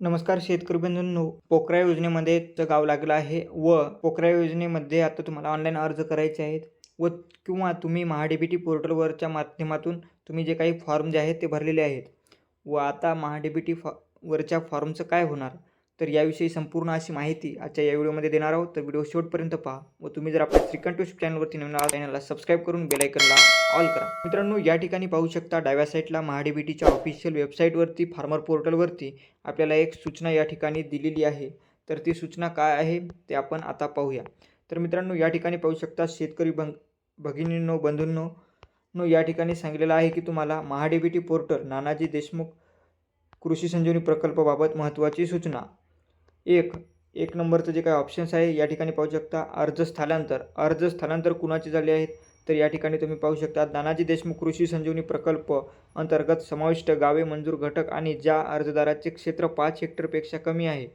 नमस्कार शेतकरी बंधूंनो पोकरा योजनेमध्ये गाव लागलं आहे व पोकरा योजनेमध्ये आता तुम्हाला ऑनलाईन अर्ज करायचे आहेत व किंवा तुम्ही महाडीबीटी पोर्टलवरच्या माध्यमातून तुम्ही जे काही फॉर्म जे आहेत ते भरलेले आहेत. व आता महाडीबीटी फॉ वरच्या फॉर्मचं काय होणार? तर याविषयी संपूर्ण अशी माहिती आजच्या या व्हिडिओमध्ये देणार आहोत. तर व्हिडिओ शेवटपर्यंत पहा व तुम्ही जर आपल्या श्रीकंठ ट्यूब चॅनलवरती नवीन आहात चॅनलला सबस्क्राईब करून बेलायकनला ऑल करा. मित्रांनो या ठिकाणी पाहू शकता डाव्या साईडला महाडीबीटीच्या ऑफिशियल वेबसाईटवरती फार्मर पोर्टलवरती आपल्याला एक सूचना या ठिकाणी दिलेली आहे. तर ती सूचना काय आहे ते आपण आता पाहूया. तर मित्रांनो या ठिकाणी पाहू शकता शेतकरी भंग भगिनींनो बंधूंनो नो या ठिकाणी सांगलेलं आहे की तुम्हाला महाडीबीटी पोर्टल नानाजी देशमुख कृषी संजीवनी प्रकल्पाबाबत महत्त्वाची सूचना. एक एक नंबरचं जे काही ऑप्शन्स आहे या ठिकाणी पाहू शकता अर्ज स्थलांतर. अर्ज स्थलांतर कुणाचे झाले आहेत? तर या ठिकाणी तुम्ही पाहू शकता नानाजी देशमुख कृषी संजीवनी प्रकल्प अंतर्गत समाविष्ट गावे मंजूर घटक आणि ज्या अर्जदाराचे क्षेत्र पाच हेक्टरपेक्षा कमी आहे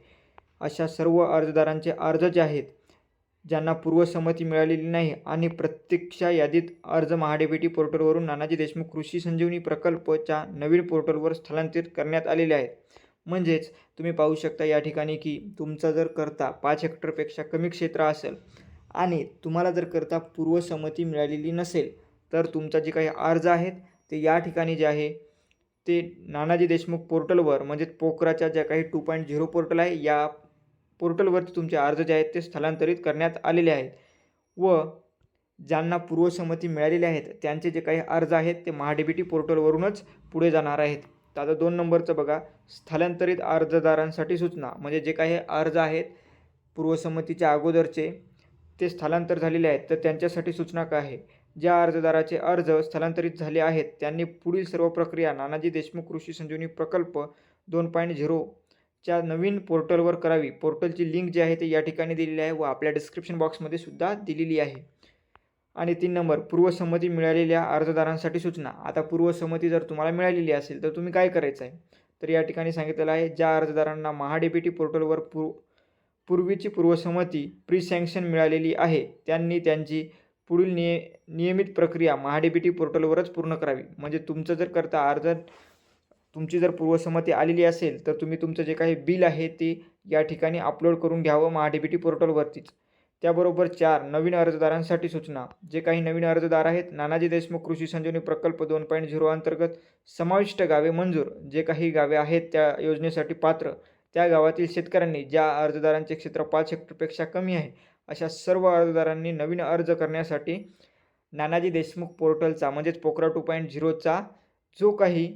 अशा सर्व अर्जदारांचे अर्ज जे आहेत ज्यांना पूर्वसंमती मिळालेली नाही आणि प्रत्यक्षा यादीत अर्ज महाडेबेटी पोर्टलवरून नानाजी देशमुख कृषी संजीवनी प्रकल्पच्या नवीन पोर्टलवर स्थलांतरित करण्यात आलेले आहेत. म्हणजेच तुम्ही पाहू शकता या ठिकाणी की तुमचा जर करता पाच हेक्टरपेक्षा कमी क्षेत्र असेल आणि तुम्हाला जर करता पूर्वसंमती मिळालेली नसेल तर तुमचा जे काही अर्ज आहेत ते या ठिकाणी जे आहे ते नानाजी देशमुख पोर्टलवर म्हणजेच पोकराच्या ज्या काही टू पॉईंट झिरो पोर्टल आहे या पोर्टलवरती तुमचे अर्ज जे आहेत ते स्थलांतरित करण्यात आलेले आहेत. व ज्यांना पूर्वसंमती मिळालेली आहेत त्यांचे जे काही अर्ज आहेत ते महाडीबीटी पोर्टलवरूनच पुढे जाणार आहेत. तर आता दोन नंबरचं बघा. स्थलांतरित अर्जदारांसाठी सूचना. म्हणजे जे काही अर्ज आहेत पूर्वसंमतीच्या अगोदरचे ते स्थलांतर झालेले आहेत. तर त्यांच्यासाठी सूचना काय आहे? ज्या अर्जदाराचे अर्ज स्थलांतरित झाले आहेत त्यांनी पुढील सर्व प्रक्रिया नानाजी देशमुख कृषी संजीवनी प्रकल्प दोन पॉईंट झिरोच्या नवीन पोर्टलवर करावी. पोर्टलची लिंक जी आहे ती या ठिकाणी दिलेली आहे व आपल्या डिस्क्रिप्शन बॉक्समध्ये सुद्धा दिलेली आहे. आणि तीन नंबर पूर्वसंमती मिळालेल्या अर्जदारांसाठी सूचना. आता पूर्वसंमती जर तुम्हाला मिळालेली असेल तर तुम्ही काय करायचं आहे? तर या ठिकाणी सांगितलेलं आहे ज्या अर्जदारांना महाडीबीटी पोर्टलवर पूर्व पूर्वीची पूर्वसंमती प्री सँक्शन मिळालेली आहे त्यांनी त्यांची पुढील निय नियमित प्रक्रिया महाडीबीटी पोर्टलवरच पूर्ण करावी. म्हणजे तुमचं जर करता अर्ज तुमची जर पूर्वसंमती आलेली असेल तर तुम्ही तुमचं जे काही बिल आहे ते या ठिकाणी अपलोड करून घ्यावं महाडीबीटी पोर्टलवरतीच. त्याबरोबर चार नवीन अर्जदारांसाठी सूचना जे काही नवीन अर्जदार आहेत नानाजी देशमुख कृषी संजीवनी प्रकल्प दोन पॉईंट झिरो अंतर्गत समाविष्ट गावे मंजूर जे काही गावे आहेत त्या योजनेसाठी पात्र. त्या गावातील शेतकऱ्यांनी ज्या अर्जदारांचे क्षेत्र पाच हेक्टरपेक्षा कमी आहे अशा सर्व अर्जदारांनी नवीन अर्ज करण्यासाठी नानाजी देशमुख पोर्टलचा म्हणजेच पोकरा टू पॉईंट झिरोचा जो काही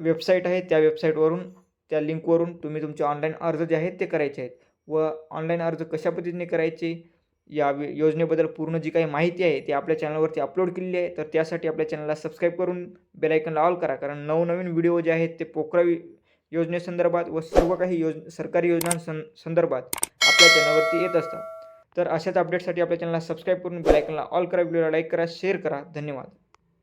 वेबसाईट आहे त्या वेबसाईटवरून त्या लिंकवरून तुम्ही तुमचे ऑनलाईन अर्ज जे आहेत ते करायचे आहेत. व ऑनलाईन अर्ज कशा पद्धतीने करायचे? या वि- योजनेबद्दल पूर्ण जी काही माहिती आहे ती आपल्या चॅनलवरती अपलोड केलेली आहे. तर त्यासाठी आपल्या चॅनलला सबस्क्राईब करून बेलायकनला ऑल करा. कारण नवनवीन व्हिडिओ जे आहेत ते पोखरावी योजनेसंदर्भात व सर्व काही योज सरकारी योजनां संदर्भात आपल्या चॅनलवरती येत असतात. तर अशाच अपडेटसाठी आपल्या चॅनलला सबस्क्राईब करून बेलायकनला ऑल करा. व्हिडिओला लाईक करा शेअर करा. धन्यवाद.